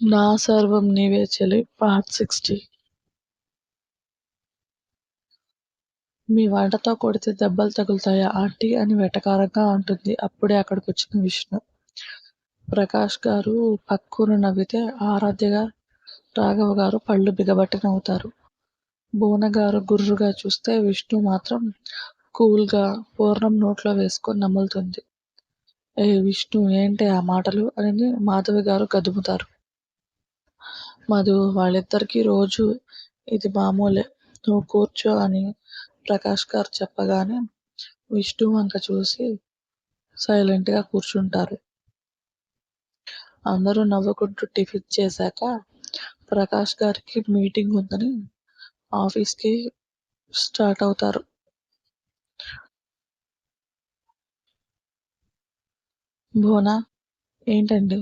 నా సర్వం నీవే చెలి పార్ట్ సిక్స్టీ. మీ వంటతో కొడితే దెబ్బలు తగులుతాయా ఆంటీ? అని వెటకారంగా ఉంటుంది అప్పుడే అక్కడికి వచ్చిన విష్ణు. ప్రకాష్ గారు పక్కును నవ్వితే ఆరాధ్యగా రాఘవ గారు పళ్ళు బిగబట్టి నవ్వుతారు. బోన గారు గుర్రుగా చూస్తే విష్ణు మాత్రం కూల్గా పూర్ణం నోట్లో వేసుకొని నములుతుంది. ఏ విష్ణు ఏంటి ఆ మాటలు? అని మాధవి గారు గదుముతారు. మధు వాళ్ళిద్దరికీ రోజు ఇది మామూలే. నువ్వు కూర్చో అని ప్రకాష్ గారు చెప్పగానే విష్ణు వంక చూసి సైలెంట్గా కూర్చుంటారు. అందరూ నవ్వుకుంటూ టిఫిన్ చేశాక ప్రకాష్ గారికి మీటింగ్ ఉందని ఆఫీస్కి స్టార్ట్ అవుతారు. భోనా ఏంటండి?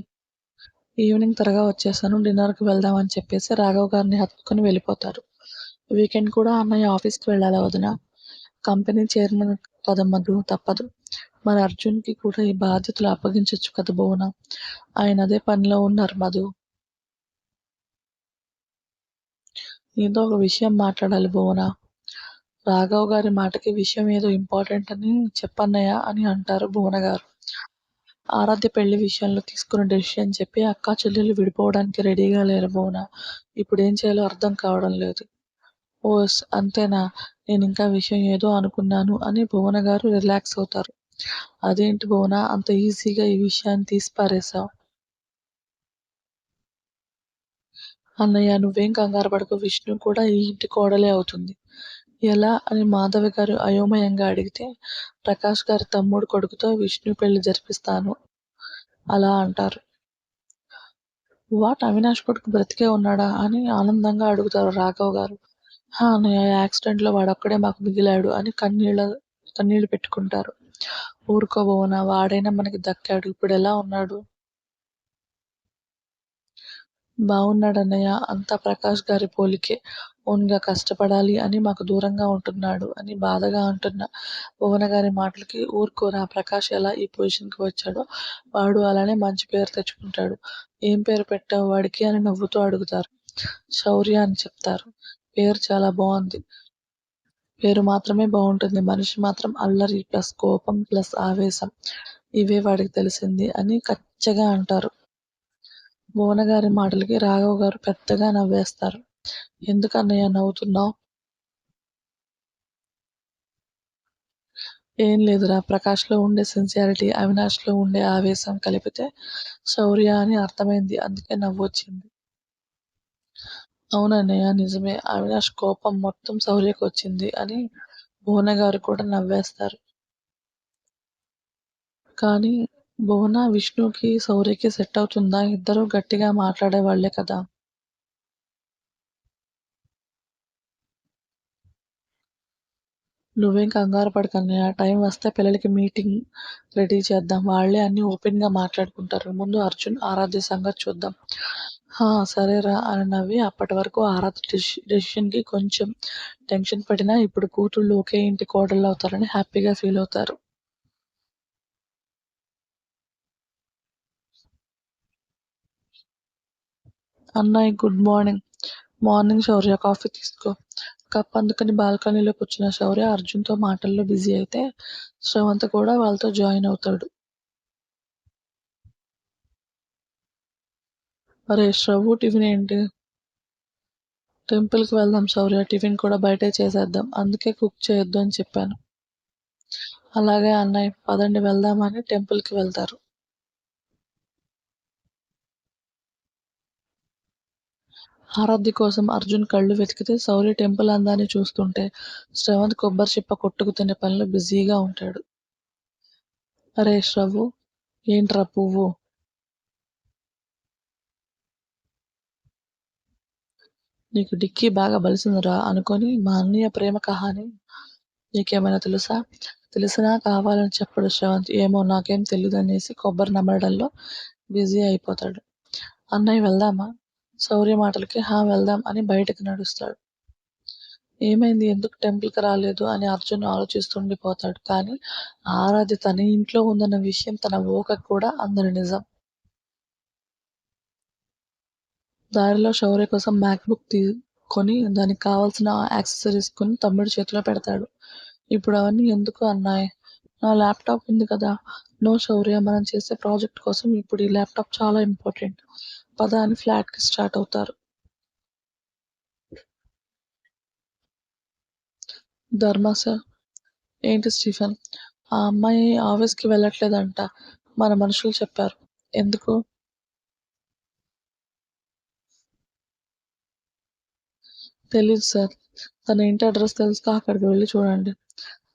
ఈవినింగ్ త్వరగా వచ్చేస్తాను డిన్నర్కి వెళ్దామని చెప్పేసి రాఘవ్ గారిని హత్తుకుని వెళ్ళిపోతారు. వీకెండ్ కూడా అన్నయ్య ఆఫీస్కి వెళ్ళాలి వదిన. కంపెనీ చైర్మన్ కదా మధు తప్పదు. మరి అర్జున్కి కూడా ఈ బాధ్యతలు అప్పగించవచ్చు కదా భువన. ఆయన అదే పనిలో ఉన్నారు మధు. నీతో ఒక విషయం మాట్లాడాలి భువన. రాఘవ్ గారి మాటకి విషయం ఏదో ఇంపార్టెంట్ అని చెప్పన్నయ్య అని అంటారు భువన గారు ఆరాధ్య పెళ్ళి విషయంలో తీసుకున్న డెసిషన్ చెప్పి అక్క చెల్లెలు విడిపోవడానికి రెడీగా లేరు బోనా. ఇప్పుడు ఏం చేయాలో అర్థం కావడం లేదు. ఓస్ అంతేనా? నేను ఇంకా విషయం ఏదో అనుకున్నాను అని భువన గారు రిలాక్స్ అవుతారు. అదేంటి భువన అంత ఈజీగా ఈ విషయాన్ని తీసి పారేశావు అన్నయ్య నువ్వేం కంగారు పడకు. విష్ణు కూడా ఈ ఇంటి కోడలే అవుతుంది. ఎలా అని మాధవి గారు అయోమయంగా అడిగితే ప్రకాష్ గారి తమ్ముడు కొడుకుతో విష్ణు పెళ్ళి జరిపిస్తాను అలా అంటారు. వాట్ అవినాష్ కొడుకు బ్రతికే ఉన్నాడా అని ఆనందంగా అడుగుతారు రాఘవ్ గారు. హా అన్నయ్య యాక్సిడెంట్లో వాడొక్కడే మాకు మిగిలాడు అని కన్నీళ్ళ కన్నీళ్ళు పెట్టుకుంటారు. ఊరుకోబోనా వాడైనా మనకి దక్కాడు ఇప్పుడు ఎలా ఉన్నాడు? బాగున్నాడు అన్నయ్య అంతా ప్రకాష్ గారి పోలికే. ఓన్గా కష్టపడాలి అని మాకు దూరంగా ఉంటున్నాడు అని బాధగా అంటున్న భువన గారి మాటలకి ఊరుకోరా. ప్రకాష్ ఎలా ఈ పొజిషన్కి వచ్చాడో వాడు అలానే మంచి పేరు తెచ్చుకుంటాడు. ఏం పేరు పెట్టావు వాడికి అని నవ్వుతూ అడుగుతారు. శౌర్య అని చెప్తారు. పేరు చాలా బాగుంది పేరు మాత్రమే బాగుంటుంది మనిషి మాత్రం అల్లరి ప్లస్ కోపం ప్లస్ ఆవేశం. ఇవే వాడికి తెలిసింది అని కచ్చగా అంటారు. భువన గారి మాటలకి రాఘవ్ గారు పెద్దగా నవ్వేస్తారు. ఎందుకన్నయ్య నవ్వుతున్నావు? ఏం లేదురా ప్రకాష్లో ఉండే సిన్సియారిటీ అవినాష్లో ఉండే ఆవేశం కలిపితే శౌర్య అని అర్థమైంది. అందుకే నవ్వు వచ్చింది అవునన్నయ్య నిజమే. అవినాష్ కోపం మొత్తం శౌర్యకు వచ్చింది అని భువన గారు కూడా నవ్వేస్తారు. కానీ భువన విష్ణుకి శౌర్యకి సెట్ అవుతుందా? ఇద్దరు గట్టిగా మాట్లాడేవాళ్ళే కదా. నువ్వేం కంగారు పడకన్నయ్య. టైం వస్తే పిల్లలకి మీటింగ్ రెడీ చేద్దాం. వాళ్ళే అన్ని ఓపెన్గా మాట్లాడుకుంటారు. ముందు అర్జున్ ఆరాధ్య సంగతి చూద్దాం. హా సరేరా అని నవ్వి అప్పటి వరకు ఆరాధ్య డెసిషన్కి కొంచెం టెన్షన్ పడినా ఇప్పుడు కూతుళ్ళు ఒకే ఇంటి కోడళ్ళు అవుతారని హ్యాపీగా ఫీల్ అవుతారు అన్నయ్య good morning. Morning Shaurya coffee తీసుకో. కప్ అందుకని బాల్కనీలో కూర్చున్న శౌర్య అర్జున్తో మాటల్లో బిజీ అయితే శ్రవంత్ కూడా వాళ్ళతో జాయిన్ అవుతాడు. అరే శ్రవు టిఫిన్ ఏంటి? టెంపుల్కి వెళ్దాం శౌర్య టిఫిన్ కూడా బయటే చేసేద్దాం. అందుకే కుక్ చేయొద్దు అని చెప్పాను. అలాగే అన్నయ్య పదండి వెళ్దామని టెంపుల్కి వెళ్తారు. హారతి కోసం అర్జున్ కళ్ళు వెతికితే శౌర్య టెంపుల్ అందాన్ని చూస్తుంటే శ్రవంత్ కొబ్బరి చిప్ప కొట్టుకు తినే పనిలో బిజీగా ఉంటాడు. అరే శ్రవు ఏంట్రా పువ్వు? నీకు డిక్కీ బాగా బలిసిందిరా అనుకొని మా అన్నయ్య ప్రేమ కహాని నీకేమైనా తెలుసా? తెలిసినా కావాలని చెప్పడు శ్రవంత్. ఏమో నాకేం తెలియదు అనేసి కొబ్బరి నమ్మడంలో బిజీ అయిపోతాడు. అన్నయ్య వెళ్దామా? శౌర్య మాటలకి హా వెళ్దాం అని బయటకు నడుస్తాడు ఏమైంది ఎందుకు టెంపుల్కి రాలేదు అని అర్జున్ ఆలోచిస్తుండిపోతాడు కానీ ఆరాధ్య తన ఇంట్లో ఉందన్న విషయం తన ఓక కూడా అందని నిజం దారిలో శౌర్య కోసం మ్యాక్బుక్ తీసుకొని దానికి కావాల్సిన యాక్సెసరీస్ కొని తమ్ముడు చేతిలో పెడతాడు. ఇప్పుడు అవన్నీ ఎందుకు అన్నాయి నా ల్యాప్టాప్ ఉంది కదా! నో శౌర్య మనం చేసే ప్రాజెక్ట్ కోసం ఇప్పుడు ఈ ల్యాప్టాప్ చాలా ఇంపార్టెంట్. పద అని ఫ్లాట్కి స్టార్ట్ అవుతారు. ధర్మ సార్ ఏంటి స్టీఫెన్? ఆ అమ్మాయి ఆఫీస్కి వెళ్ళట్లేదంట మన మనుషులు చెప్పారు. ఎందుకు? తెలీదు సార్. తన ఇంటి అడ్రస్ తెలుసుక అక్కడికి వెళ్ళి చూడండి.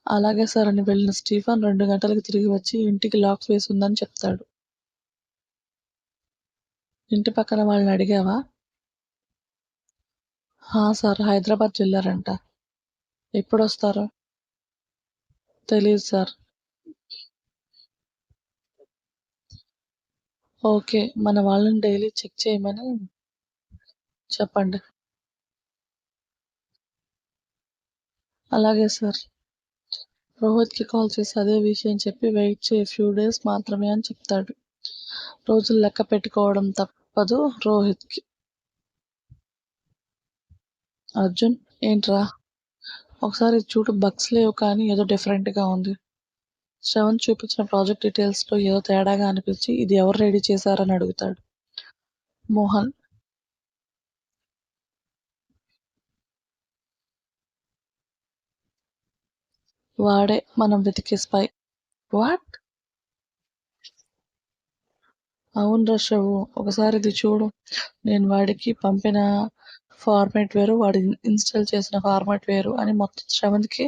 అలాగే సార్ అని వెళ్ళిన స్టీఫెన్ రెండు గంటలకు తిరిగి వచ్చి ఇంటికి లాక్ వేసి ఉందని చెప్తాడు. ఇంటి పక్కన వాళ్ళని అడిగావా? హా సార్ హైదరాబాద్ చెల్లారంట ఎప్పుడు వస్తారు తెలియదు సార్. ఓకే. మన వాళ్ళని డైలీ చెక్ చేయమని చెప్పండి. అలాగే సార్. రోహిత్‌కి కాల్ చేసి అదే విషయం చెప్పి వెయిట్ చెయ్ ఫ్యూ డేస్ మాత్రమే అని చెప్తాడు. రోజులు లెక్క పెట్టుకోవడం తప్పదు రోహిత్‌కి. అర్జున్ ఏంట్రా? ఒకసారి చూడు బగ్స్ లేవు కానీ ఏదో డిఫరెంట్గా ఉంది. శ్రవణ్ చూపించిన ప్రాజెక్ట్ డీటెయిల్స్లో ఏదో తేడాగా అనిపించి ఇది ఎవరు రెడీ చేశారని అడుగుతాడు. మోహన్ వాడే మనం వెతికే స్పై. వాట్? అవునురా శవు ఒకసారి ఇది చూడు. నేను వాడికి పంపిన ఫార్మాట్ వేరు వాడు ఇన్స్టాల్ చేసిన ఫార్మాట్ వేరు అని మొత్తం శ్రవంత్‌కి